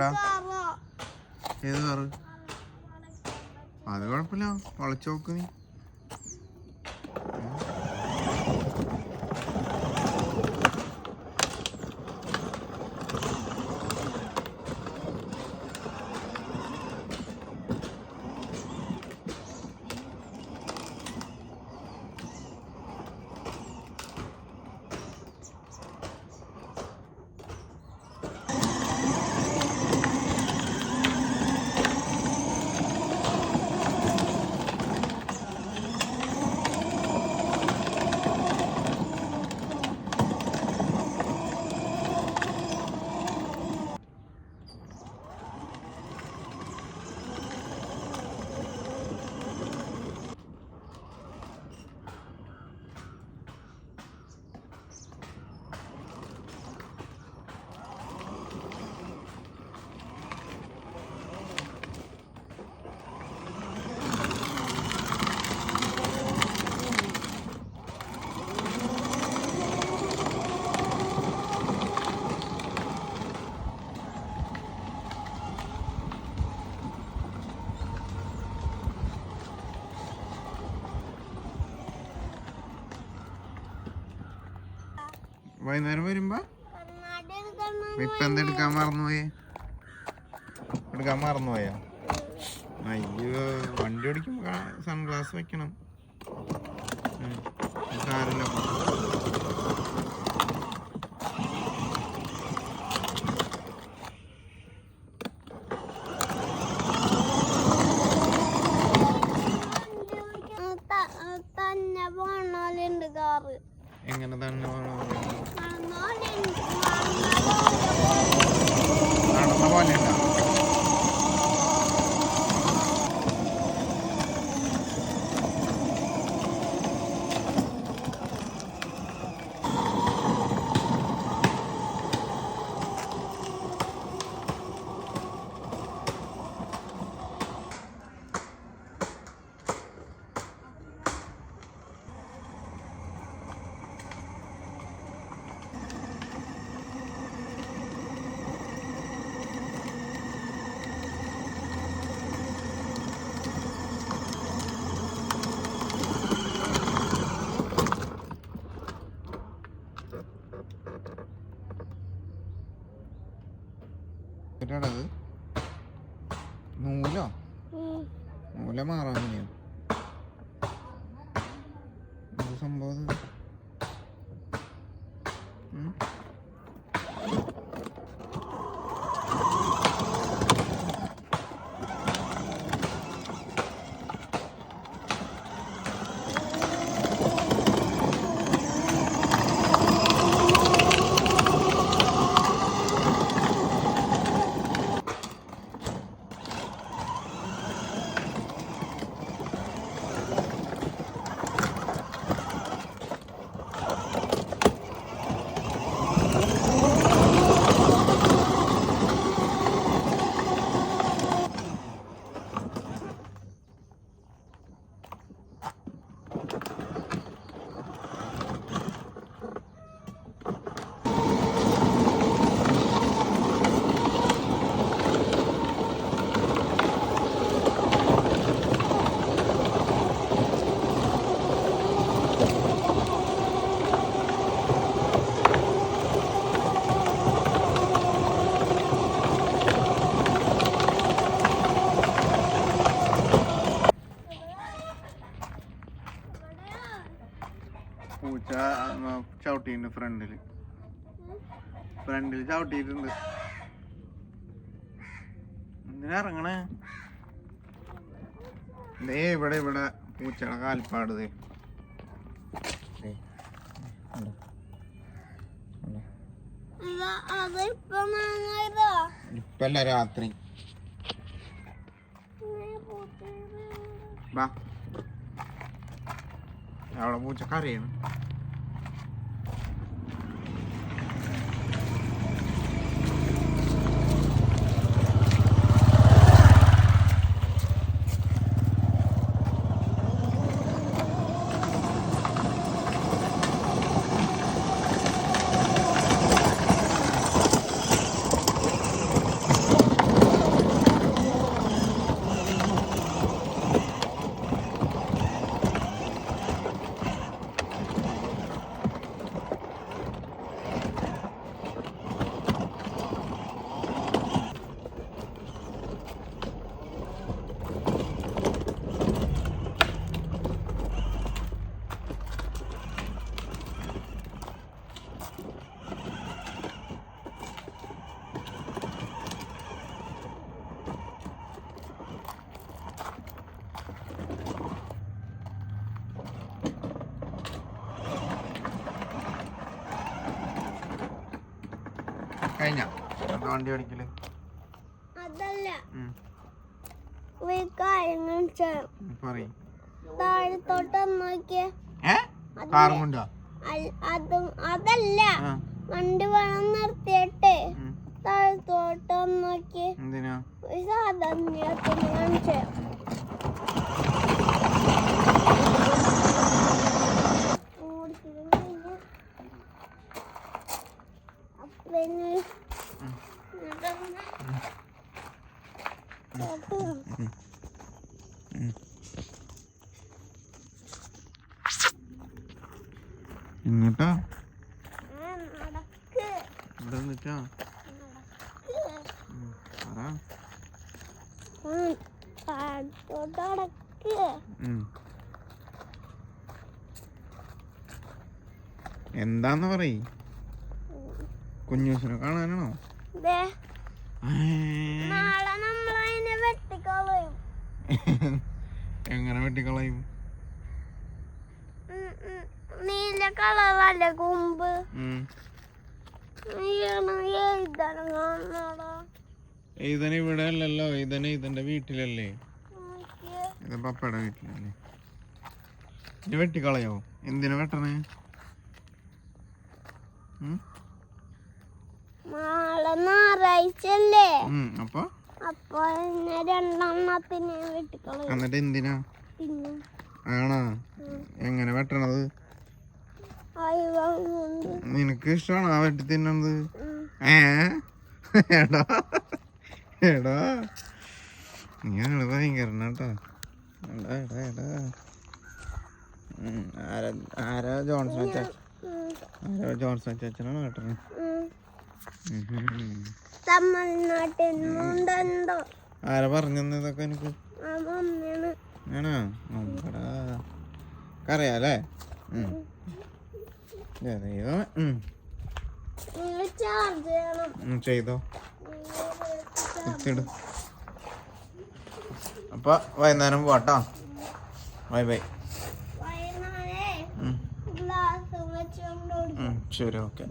എവിടാ? ഏത് കാറ് അത് കുഴപ്പമില്ല. വളച്ചു നോക്ക് നീ. വൈകുന്നേരം വരുമ്പോ? ഇപ്പൊ എന്തെടുക്കാൻ മറന്നുപോയി? എടുക്കാൻ മറന്നുപോയോ? അയ്യോ വണ്ടി ഓടിക്കുമ്പോ സൺഗ്ലാസ് വെക്കണം. സാരമില്ല തന്നെ പോണോലുണ്ട് കാറ്. എങ്ങനെ തന്നെ നടന്ന പോലെ എവിടെയാണത് നൂലോ. നൂല മാറാൻ സംഭവം പൂച്ച ചവിട്ടിട്ടുണ്ട് ഫ്രണ്ടിൽ. ഫ്രണ്ടിൽ ചവിട്ടിയിട്ടുണ്ട് എന്തിനാ ഇറങ്ങണേ? ദേ ഇവിടെ ഇവിടെ പൂച്ചയുടെ കാൽപ്പാട്. ഇപ്പല്ല രാത്രി. അവിടെ പൂച്ച കരയാണ് കഴിഞ്ഞ? വണ്ടി ഓടിക്കൽ? അതല്ല. പറയ്. താഴത്തോട്ട് നോക്കിയ. കാറും കൊണ്ടോ? അതും അതല്ല. വണ്ടി വേണം നിർത്തിയിട്ടെ. താഴത്തോട്ട് നോക്കി സാധാരണത്തിന് കാണിച്ചു ഇങ്ങോട്ടാ. ഇവിടെ. എന്താന്ന് പറയ്? കുഞ്ഞൂസിനെ കാണാനാണോ? എങ്ങനെ വെട്ടിക്കളയും. നീല കളറല്ല കൊമ്പ്. ഇതന ഇവിടെ അല്ലല്ലോ ഇതന ഇതിന്റെ വീട്ടിലല്ലേ. ഇത് പപ്പയുടെ വീട്ടിലല്ലേ. ഇത് വെട്ടിക്കളയോ? എന്തിനു വെട്ടണേ? ഉം? നാളെ ഞായറാഴ്ചല്ലേ ഉം, അപ്പൊ? അപ്പൊ എന്നെ രണ്ടെണ്ണത്തിന് വെട്ടിക്കളയും. എന്നിട്ട് എന്തിനാ? ആണോ? എങ്ങനെ വെട്ടണത്? നിനക്ക് ഇഷ്ടമാണോ ആ വെട്ടി തിന്നത് ഏടാ എടാ. നീ ആൾ ഭയങ്കരന കേട്ടോ എടാ എടാ എടാ. ആരാ ആരാ ജോൺസൺ ആരാ ജോൺസൺ ചാച്ചനാണോ കേട്ടത് ഉം. ഉം. തമിഴ്നാട്ടിൽ ആരാ പറഞ്ഞത് ഇതൊക്കെ എനിക്ക്? ആണോ? നോക്കടാ ചെയ്തോ. അപ്പൊ വൈകുന്നേരം പോട്ടോ ബൈ ബൈ. ശരി ഓക്കെ.